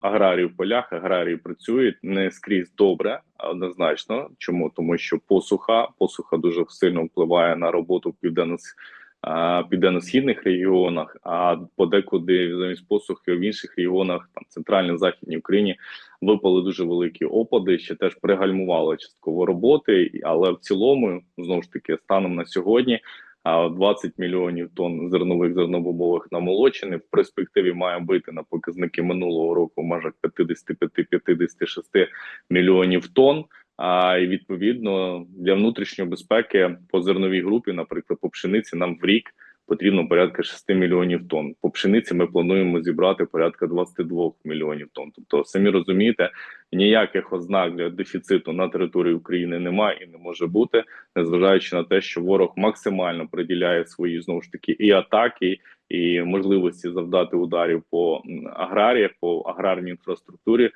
аграрії в полях, аграрії працюють не скрізь добре, однозначно. Чому тому, що посуха, посуха дуже сильно впливає на роботу в південно південно-східних регіонах, а подекуди замість посухи в інших регіонах, там центрально-західній Україні, випали дуже великі опади, що теж пригальмували частково роботи, але в цілому знову ж таки станом на сьогодні. А 20 мільйонів тонн зернових зернобобових намолочених в перспективі має бити на показники минулого року в межах 55-56 мільйонів тонн. А і відповідно для внутрішньої безпеки по зерновій групі, наприклад, по пшениці, нам в рік потрібно порядка 6 мільйонів тонн. По пшениці ми плануємо зібрати порядка 22 мільйонів тонн. Тобто, самі розумієте, ніяких ознак для дефіциту на території України немає і не може бути, незважаючи на те, що ворог максимально приділяє свої знову ж таки і атаки, і можливості завдати ударів по аграріях, по аграрній інфраструктурі